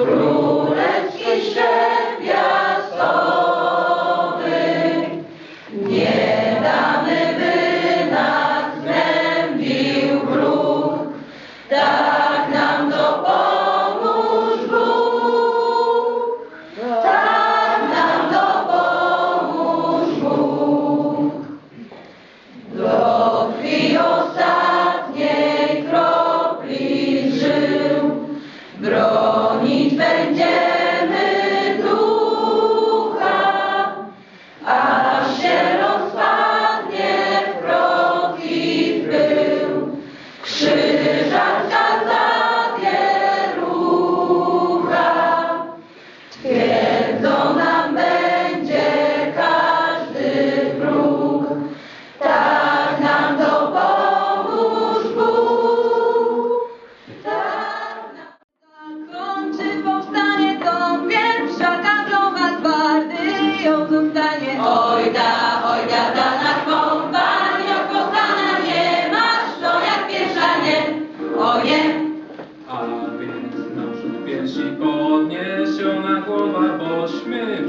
Cruel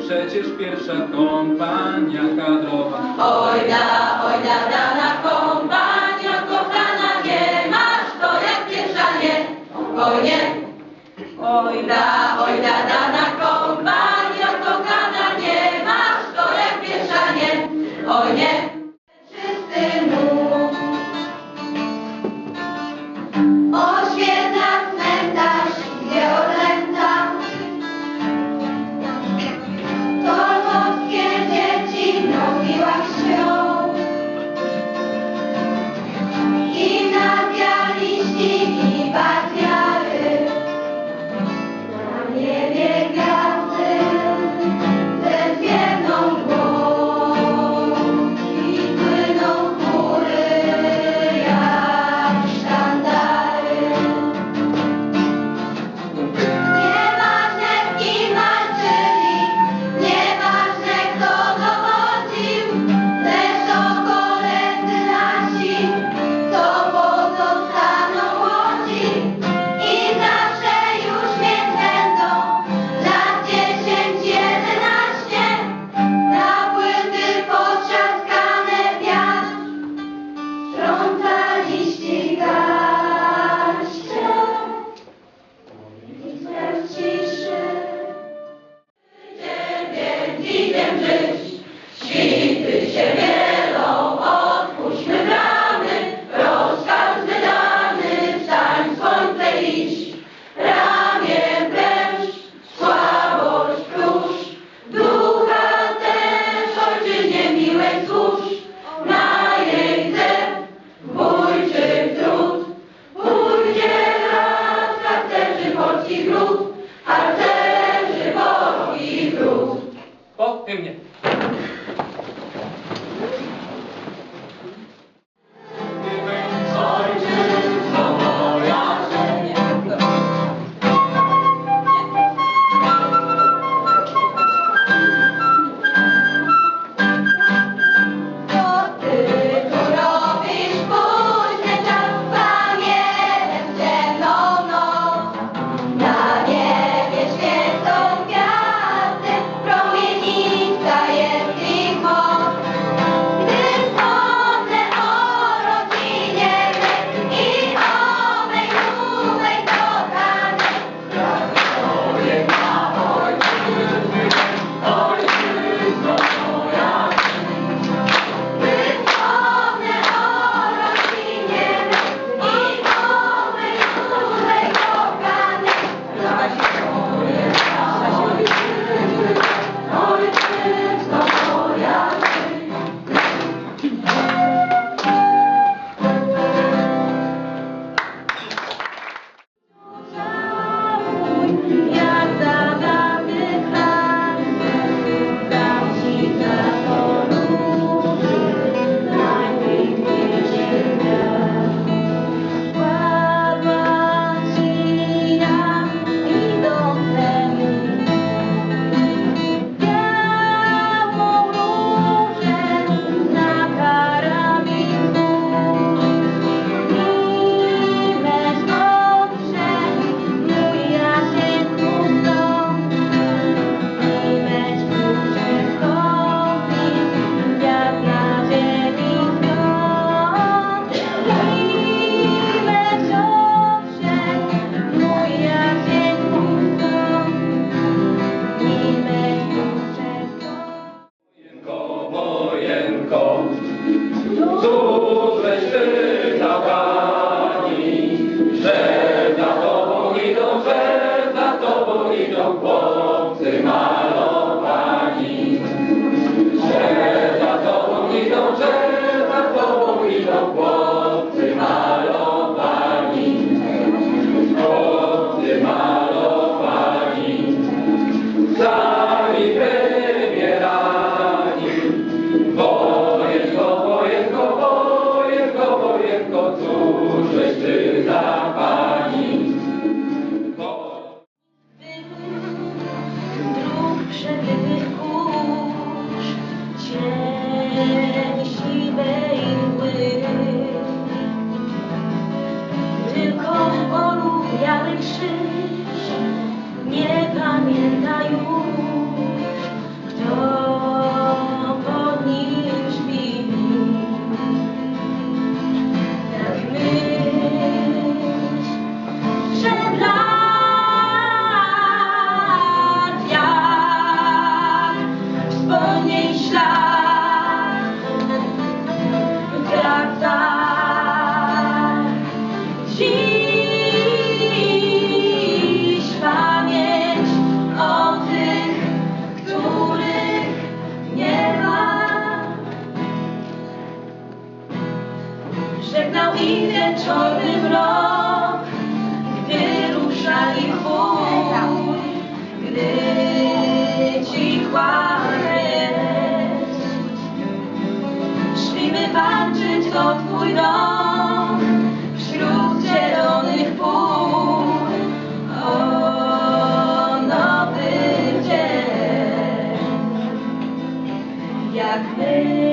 przecież pierwsza kompania kadrowa. Ojda, ojda, dana kompania kochana, nie masz to jak pierwsza nie, o nie. Ojda, ojda, dana kêu nhỉ? żali mój, gdy Ci kłamie. Szlimy walczyć o Twój dom wśród zielonych pól, o nowy dzień, jak my.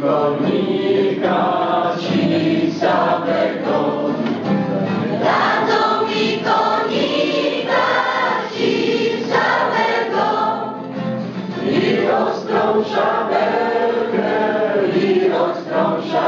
konika ci samego. Dadzą mi konika ci samego i ostrą i ostrą.